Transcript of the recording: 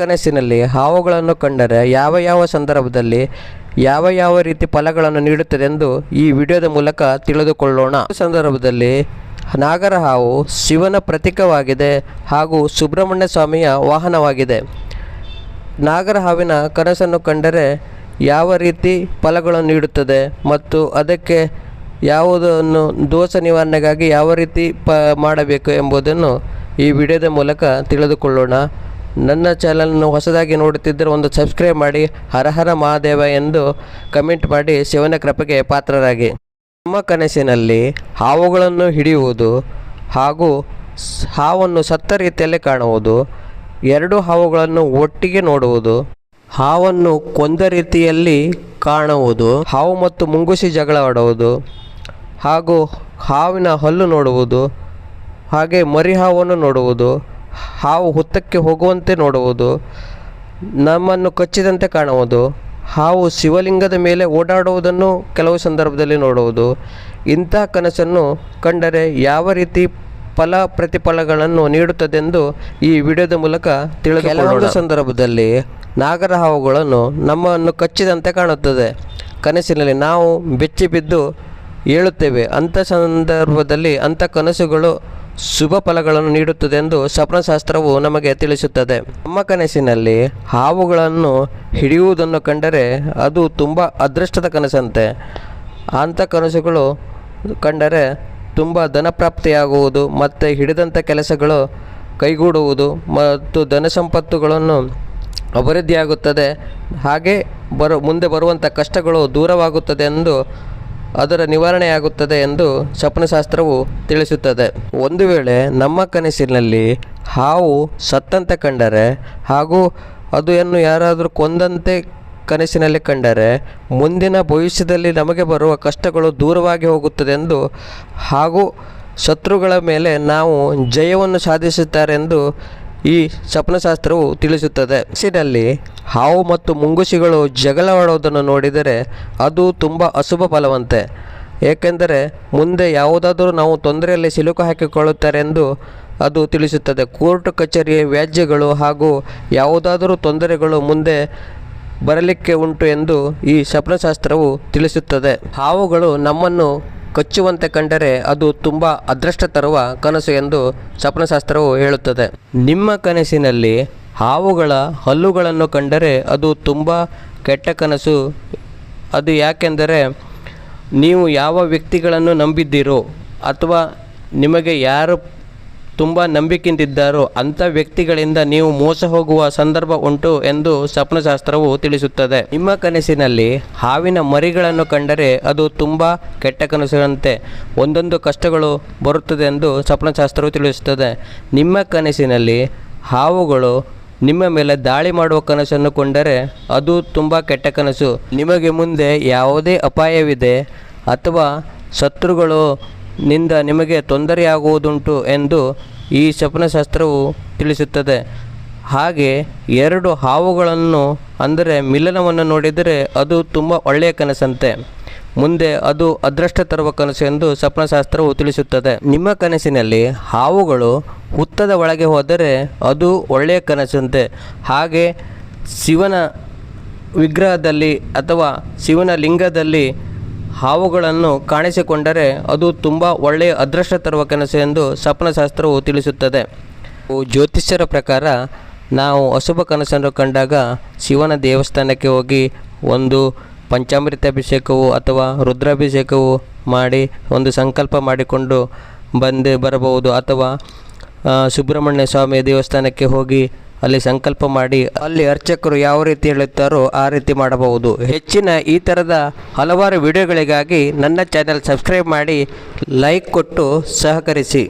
ಕನಸಿನಲ್ಲಿ ಹಾವುಗಳನ್ನು ಕಂಡರೆ ಯಾವ ಯಾವ ಸಂದರ್ಭದಲ್ಲಿ ಯಾವ ಯಾವ ರೀತಿ ಫಲಗಳನ್ನು ನೀಡುತ್ತದೆ ಎಂದು ಈ ವಿಡಿಯೋದ ಮೂಲಕ ತಿಳಿದುಕೊಳ್ಳೋಣ. ಸಂದರ್ಭದಲ್ಲಿ ನಾಗರ ಹಾವು ಶಿವನ ಪ್ರತೀಕವಾಗಿದೆ ಹಾಗೂ ಸುಬ್ರಹ್ಮಣ್ಯ ಸ್ವಾಮಿಯ ವಾಹನವಾಗಿದೆ. ನಾಗರ ಹಾವಿನ ಕನಸನ್ನು ಕಂಡರೆ ಯಾವ ರೀತಿ ಫಲಗಳನ್ನು ನೀಡುತ್ತದೆ ಮತ್ತು ಅದಕ್ಕೆ ಯಾವುದನ್ನು ದೋಷ ನಿವಾರಣೆಗಾಗಿ ಯಾವ ರೀತಿ ಮಾಡಬೇಕು ಎಂಬುದನ್ನು ಈ ವಿಡಿಯೋದ ಮೂಲಕ ತಿಳಿದುಕೊಳ್ಳೋಣ. ನನ್ನ ಚಾನಲನ್ನು ಹೊಸದಾಗಿ ನೋಡುತ್ತಿದ್ದರೆ ಒಂದು ಸಬ್ಸ್ಕ್ರೈಬ್ ಮಾಡಿ ಹರಹರ ಹರ ಮಹಾದೇವ ಎಂದು ಕಮೆಂಟ್ ಮಾಡಿ ಶಿವನ ಕೃಪೆಗೆ ಪಾತ್ರರಾಗಿ. ನಮ್ಮ ಕನಸಿನಲ್ಲಿ ಹಾವುಗಳನ್ನು ಹಿಡಿಯುವುದು ಹಾಗೂ ಹಾವನ್ನು ಸತ್ತ ರೀತಿಯಲ್ಲಿ ಕಾಣುವುದು, ಎರಡು ಹಾವುಗಳನ್ನು ಒಟ್ಟಿಗೆ ನೋಡುವುದು, ಹಾವನ್ನು ಕೊಂದ ರೀತಿಯಲ್ಲಿ ಕಾಣುವುದು, ಹಾವು ಮತ್ತು ಮುಂಗುಸಿ ಜಗಳವಾಡುವುದು ಹಾಗೂ ಹಾವಿನ ಹಲ್ಲು ನೋಡುವುದು, ಹಾಗೆ ಮರಿ ಹಾವನ್ನು ನೋಡುವುದು ಹಾವು ಹುತ್ತಕ್ಕೆ ಹೋಗುವಂತೆ ನೋಡುವುದು, ನಮ್ಮನ್ನು ಕಚ್ಚಿದಂತೆ ಕಾಣುವುದು, ಹಾವು ಶಿವಲಿಂಗದ ಮೇಲೆ ಓಡಾಡುವುದನ್ನು ಕೆಲವು ಸಂದರ್ಭದಲ್ಲಿ ನೋಡುವುದು. ಇಂತಹ ಕನಸನ್ನು ಕಂಡರೆ ಯಾವ ರೀತಿ ಫಲ ಪ್ರತಿಫಲಗಳನ್ನು ನೀಡುತ್ತದೆಂದು ಈ ವಿಡಿಯೋದ ಮೂಲಕ ತಿಳಿದುಕೊಳ್ಳೋಣ. ಸಂದರ್ಭದಲ್ಲಿ ನಾಗರ ಹಾವುಗಳನ್ನು ನಮ್ಮನ್ನು ಕಚ್ಚಿದಂತೆ ಕಾಣುತ್ತದೆ. ಕನಸಿನಲ್ಲಿ ನಾವು ಬೆಚ್ಚಿ ಬಿದ್ದು ಏಳುತ್ತೇವೆ. ಅಂಥ ಸಂದರ್ಭದಲ್ಲಿ ಅಂಥ ಕನಸುಗಳು ಶುಭ ಫಲಗಳನ್ನು ನೀಡುತ್ತದೆ ಎಂದು ಸ್ವಪ್ನಶಾಸ್ತ್ರವು ನಮಗೆ ತಿಳಿಸುತ್ತದೆ. ನಮ್ಮ ಕನಸಿನಲ್ಲಿ ಹಾವುಗಳನ್ನು ಹಿಡಿಯುವುದನ್ನು ಕಂಡರೆ ಅದು ತುಂಬ ಅದೃಷ್ಟದ ಕನಸಂತೆ. ಅಂಥ ಕನಸುಗಳು ಕಂಡರೆ ತುಂಬ ಧನಪ್ರಾಪ್ತಿಯಾಗುವುದು ಮತ್ತು ಹಿಡಿದಂಥ ಕೆಲಸಗಳು ಕೈಗೂಡುವುದು ಮತ್ತು ಧನ ಸಂಪತ್ತುಗಳನ್ನು ಅಭಿವೃದ್ಧಿಯಾಗುತ್ತದೆ. ಹಾಗೆ ಬರೋ, ಮುಂದೆ ಬರುವಂಥ ಕಷ್ಟಗಳು ದೂರವಾಗುತ್ತದೆ ಎಂದು ಅದರ ನಿವಾರಣೆಯಾಗುತ್ತದೆ ಎಂದು ಸ್ವಪ್ನಶಾಸ್ತ್ರವು ತಿಳಿಸುತ್ತದೆ. ಒಂದು ವೇಳೆ ನಮ್ಮ ಕನಸಿನಲ್ಲಿ ಹಾವು ಸತ್ತಂತೆ ಕಂಡರೆ ಹಾಗೂ ಅದು ಏನು ಯಾರಾದರೂ ಕೊಂದಂತೆ ಕನಸಿನಲ್ಲಿ ಕಂಡರೆ ಮುಂದಿನ ಭವಿಷ್ಯದಲ್ಲಿ ನಮಗೆ ಬರುವ ಕಷ್ಟಗಳು ದೂರವಾಗಿ ಹೋಗುತ್ತದೆ ಎಂದು ಹಾಗೂ ಶತ್ರುಗಳ ಮೇಲೆ ನಾವು ಜಯವನ್ನು ಸಾಧಿಸುತ್ತಾರೆಂದು ಈ ಸ್ವಪ್ನಶಾಸ್ತ್ರವು ತಿಳಿಸುತ್ತದೆ. ಹಸಿನಲ್ಲಿ ಹಾವು ಮತ್ತು ಮುಂಗುಸಿಗಳು ಜಗಳವಾಡುವುದನ್ನು ನೋಡಿದರೆ ಅದು ತುಂಬ ಅಶುಭ ಫಲವಂತೆ. ಏಕೆಂದರೆ ಮುಂದೆ ಯಾವುದಾದರೂ ನಾವು ತೊಂದರೆಯಲ್ಲಿ ಸಿಲುಕು ಹಾಕಿಕೊಳ್ಳುತ್ತಾರೆಂದು ಅದು ತಿಳಿಸುತ್ತದೆ. ಕೋರ್ಟ್ ಕಚೇರಿಯ ವ್ಯಾಜ್ಯಗಳು ಹಾಗೂ ಯಾವುದಾದರೂ ತೊಂದರೆಗಳು ಮುಂದೆ ಬರಲಿಕ್ಕೆ ಉಂಟು ಎಂದು ಈ ಸ್ವಪ್ನಶಾಸ್ತ್ರವು ತಿಳಿಸುತ್ತದೆ. ಹಾವುಗಳು ನಮ್ಮನ್ನು ಕಚ್ಚುವಂತೆ ಕಂಡರೆ ಅದು ತುಂಬ ಅದೃಷ್ಟ ತರುವ ಕನಸು ಎಂದು ಸ್ವಪ್ನಶಾಸ್ತ್ರವು ಹೇಳುತ್ತದೆ. ನಿಮ್ಮ ಕನಸಿನಲ್ಲಿ ಹಾವುಗಳ ಹಲ್ಲುಗಳನ್ನು ಕಂಡರೆ ಅದು ತುಂಬ ಕೆಟ್ಟ ಕನಸು. ಅದು ಯಾಕೆಂದರೆ ನೀವು ಯಾವ ವ್ಯಕ್ತಿಗಳನ್ನು ನಂಬಿದ್ದೀರೋ ಅಥವಾ ನಿಮಗೆ ಯಾರು ತುಂಬ ನಂಬಿಕೆಯಿಂದಿದ್ದಾರೋ ಅಂಥ ವ್ಯಕ್ತಿಗಳಿಂದ ನೀವು ಮೋಸ ಹೋಗುವ ಸಂದರ್ಭ ಉಂಟು ಎಂದು ಸ್ವಪ್ನಶಾಸ್ತ್ರವು ತಿಳಿಸುತ್ತದೆ. ನಿಮ್ಮ ಕನಸಿನಲ್ಲಿ ಹಾವಿನ ಮರಿಗಳನ್ನು ಕಂಡರೆ ಅದು ತುಂಬ ಕೆಟ್ಟ ಕನಸಿನಂತೆ ಒಂದೊಂದು ಕಷ್ಟಗಳು ಬರುತ್ತದೆ ಎಂದು ಸ್ವಪ್ನಶಾಸ್ತ್ರವು ತಿಳಿಸುತ್ತದೆ. ನಿಮ್ಮ ಕನಸಿನಲ್ಲಿ ಹಾವುಗಳು ನಿಮ್ಮ ಮೇಲೆ ದಾಳಿ ಮಾಡುವ ಕನಸನ್ನು ಕೊಂಡರೆ ಅದು ತುಂಬ ಕೆಟ್ಟ ಕನಸು ನಿಮಗೆ ಮುಂದೆ ಯಾವುದೇ ಅಪಾಯವಿದೆ ಅಥವಾ ಶತ್ರುಗಳು ನಿಂದ ನಿಮಗೆ ತೊಂದರೆಯಾಗುವುದುಂಟು ಎಂದು ಈ ಶಪನಶಾಸ್ತ್ರವು ತಿಳಿಸುತ್ತದೆ. ಹಾಗೆ ಎರಡು ಹಾವುಗಳನ್ನು, ಅಂದರೆ ಮಿಲನವನ್ನು ನೋಡಿದರೆ ಅದು ತುಂಬ ಒಳ್ಳೆಯ ಕನಸಂತೆ. ಮುಂದೆ ಅದು ಅದೃಷ್ಟ ತರುವ ಕನಸು ಎಂದು ಸ್ವಪ್ನಶಾಸ್ತ್ರವು ತಿಳಿಸುತ್ತದೆ. ನಿಮ್ಮ ಕನಸಿನಲ್ಲಿ ಹಾವುಗಳು ಹುತ್ತದ ಒಳಗೆ ಹೋದರೆ ಅದು ಒಳ್ಳೆಯ ಕನಸಂತೆ. ಹಾಗೆ ಶಿವನ ವಿಗ್ರಹದಲ್ಲಿ ಅಥವಾ ಶಿವನ ಲಿಂಗದಲ್ಲಿ ಹಾವುಗಳನ್ನು ಕಾಣಿಸಿಕೊಂಡರೆ ಅದು ತುಂಬ ಒಳ್ಳೆಯ ಅದೃಷ್ಟ ತರುವ ಕನಸು ಎಂದು ಸ್ವಪ್ನಶಾಸ್ತ್ರವು ತಿಳಿಸುತ್ತದೆ. ಜ್ಯೋತಿಷ್ಯರ ಪ್ರಕಾರ ನಾವು ಅಶುಭ ಕನಸನ್ನು ಕಂಡಾಗ ಶಿವನ ದೇವಸ್ಥಾನಕ್ಕೆ ಹೋಗಿ ಒಂದು ಪಂಚಾಮೃತಾಭಿಷೇಕವು ಅಥವಾ ರುದ್ರಾಭಿಷೇಕವು ಮಾಡಿ ಒಂದು ಸಂಕಲ್ಪ ಮಾಡಿಕೊಂಡು ಬಂದು ಬರಬಹುದು ಅಥವಾ ಸುಬ್ರಹ್ಮಣ್ಯ ಸ್ವಾಮಿ ದೇವಸ್ಥಾನಕ್ಕೆ ಹೋಗಿ ಅಲ್ಲಿ ಸಂಕಲ್ಪ ಮಾಡಿ, ಅಲ್ಲಿ ಅರ್ಚಕರು ಯಾವ ರೀತಿ ಹೇಳುತ್ತಾರೋ ಆ ರೀತಿ ಮಾಡಬಹುದು. ಹೆಚ್ಚಿನ ಈ ಥರದ ಹಲವಾರು ವಿಡಿಯೋಗಳಿಗಾಗಿ ನನ್ನ ಚಾನೆಲ್ ಸಬ್ಸ್ಕ್ರೈಬ್ ಮಾಡಿ ಲೈಕ್ ಕೊಟ್ಟು ಸಹಕರಿಸಿ.